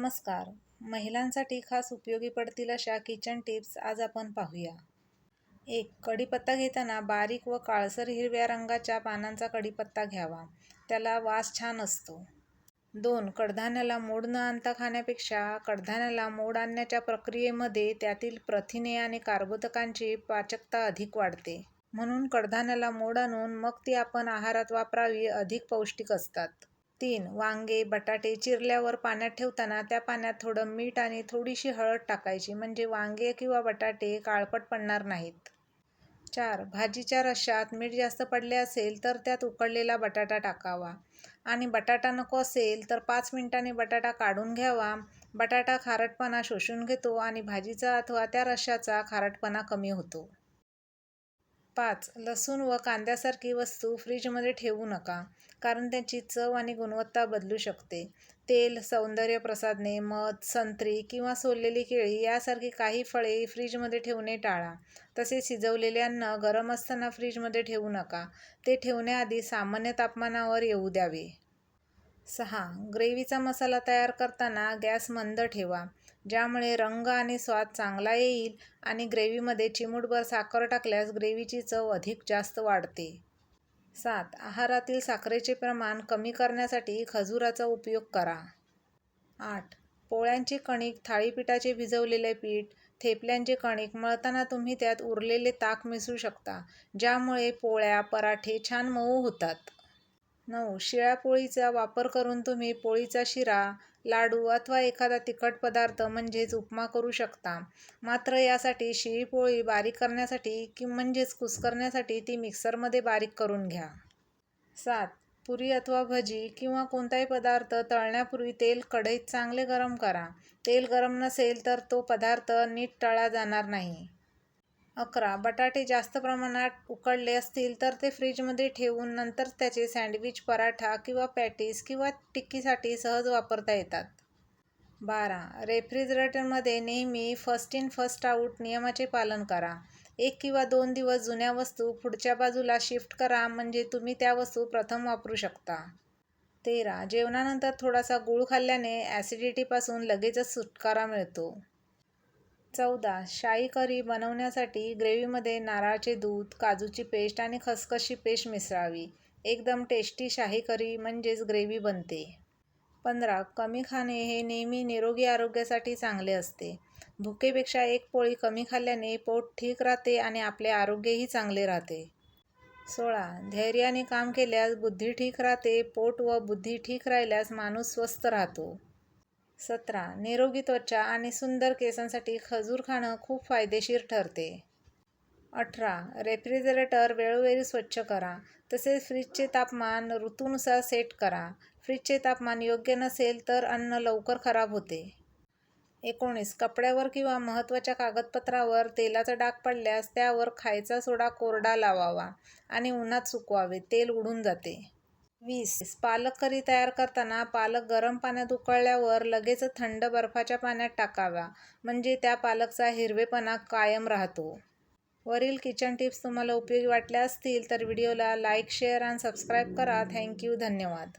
नमस्कार. महिलांसाठी खास उपयोगी पडतील अशा किचन टिप्स आज आपण पाहूया. एक कढीपत्ता घेताना बारीक व काळसर हिरव्या रंगाच्या पानांचा कढीपत्ता घ्यावा. त्याला वास छान असतो. दोन कडधान्याला मोड न आणता खाण्यापेक्षा कडधान्याला मोड आणण्याच्या प्रक्रियेमध्ये त्यातील प्रथिने आणि कार्बोदकांची पाचकता अधिक वाढते. म्हणून कडधान्याला मोड आणून मग ती आपण आहारात वापरावी अधिक पौष्टिक असतात. तीन वांगे बटाटे चिरल्यावर पाण्यात ठेवताना त्या पाण्यात थोडं मीठ आणि थोडीशी हळद टाकायची. म्हणजे वांगे किंवा बटाटे काळपट पडणार नाहीत. चार भाजीच्या रश्श्यात मीठ जास्त पडले असेल तर त्यात उकडलेला बटाटा टाकावा. आणि बटाटा नको असेल तर पाच मिनिटांनी बटाटा काढून घ्यावा. बटाटा खारटपणा शोषून घेतो आणि भाजीचा अथवा त्या रश्शाचा खारटपणा कमी होतो. पाच लसूण व कांद्यासारखी वस्तू फ्रीजमध्ये ठेवू नका कारण त्यांची चव आणि गुणवत्ता बदलू शकते. तेल सौंदर्य प्रसाधने मध संत्री किंवा सोललेली केळी यासारखी काही फळे फ्रीजमध्ये ठेवणे टाळा. तसेच शिजवलेले अन्न गरम असताना फ्रीजमध्ये ठेवू नका. ते ठेवण्याआधी सामान्य तापमानावर येऊ द्यावे. सहा. ग्रेव्हीचा मसाला तयार करताना गॅस मंद ठेवा ज्यामुळे रंग आणि स्वाद चांगला येईल आणि ग्रेव्हीमध्ये चिमूटभर साखर टाकल्यास ग्रेव्हीची चव अधिक जास्त वाढते. सात. आहारातील साखरेचे प्रमाण कमी करण्यासाठी खजुराचा उपयोग करा. आठ. पोळ्यांचे कणिक थाळीपीठाचे भिजवलेले पीठ थेपल्यांचे कणिक मळताना तुम्ही त्यात उरलेले ताक मिसळू शकता ज्यामुळे पोळ्या पराठे छान मऊ होतात. नऊ शिळ्या पोळीचा वापर करून तुम्ही पोळीचा शिरा लाडू अथवा एखादा तिखट पदार्थ म्हणजेच उपमा करू शकता. मात्र यासाठी शिळी पोळी बारीक करण्यासाठी कि म्हणजेच कुस्करण्यासाठी ती मिक्सरमध्ये बारीक करून घ्या. सात पुरी अथवा भजी किंवा कोणताही पदार्थ तळण्यापूर्वी तेल कढईत चांगले गरम करा. तेल गरम नसेल तर तो पदार्थ नीट तळा जाणार नाही. अकरा. बटाटे जास्त प्रमाणात उकडले असतील तर ते फ्रीजमध्ये ठेवून नंतर त्याचे सँडविच पराठा किंवा पॅटीस किंवा टिक्कीसाठी सहज वापरता येतात. बारा. रेफ्रिजरेटरमध्ये नेहमी फर्स्ट इन फर्स्ट आऊट नियमाचे पालन करा. एक किंवा दोन दिवस जुन्या वस्तू पुढच्या बाजूला शिफ्ट करा म्हणजे तुम्ही त्या वस्तू प्रथम वापरू शकता. तेरा. जेवणानंतर थोडासा गूळ खाल्ल्याने ॲसिडिटीपासून लगेचच सुटकारा मिळतो. चौदा शाही करी बनवण्यासाठी ग्रेव्हीमध्ये नारळाचे दूध काजूची पेस्ट आणि खसखशी पेस्ट मिसळावी. एकदम टेस्टी शाही करी म्हणजेच ग्रेव्ही बनते. पंधरा कमी खाणे हे नेहमी निरोगी आरोग्यासाठी चांगले असते. भुकेपेक्षा एक पोळी कमी खाल्ल्याने पोट ठीक राहते आणि आपले आरोग्यही चांगले राहते. सोळा धैर्याने काम केल्यास बुद्धी ठीक राहते पोट व बुद्धी ठीक राहिल्यास माणूस स्वस्थ राहतो. सतरा. निरोगी त्वचा आणि सुंदर केसांसाठी खजूर खाणं खूप फायदेशीर ठरते. अठरा. रेफ्रिजरेटर वेळोवेळी स्वच्छ करा. तसेच फ्रीजचे तापमान ऋतूनुसार सेट करा. फ्रीजचे तापमान योग्य नसेल तर अन्न लवकर खराब होते. एकोणीस. कपड्यावर किंवा महत्त्वाच्या कागदपत्रावर तेलाचा डाग पडल्यास त्यावर खायचा सोडा कोरडा लावावा आणि उन्हात सुकवावे. तेल उडून जाते. वीस. पालक करी तयार करताना पालक गरम पाण्यात उकळल्यावर लगेच थंड बर्फाच्या पाण्यात टाकावा. म्हणजे त्या पालकचा हिरवेपणा कायम राहतो. वरील किचन टिप्स तुम्हाला उपयोगी वाटल्या असतील तर व्हिडिओला लाईक शेअर आणि सबस्क्राईब करा. Thank you. धन्यवाद.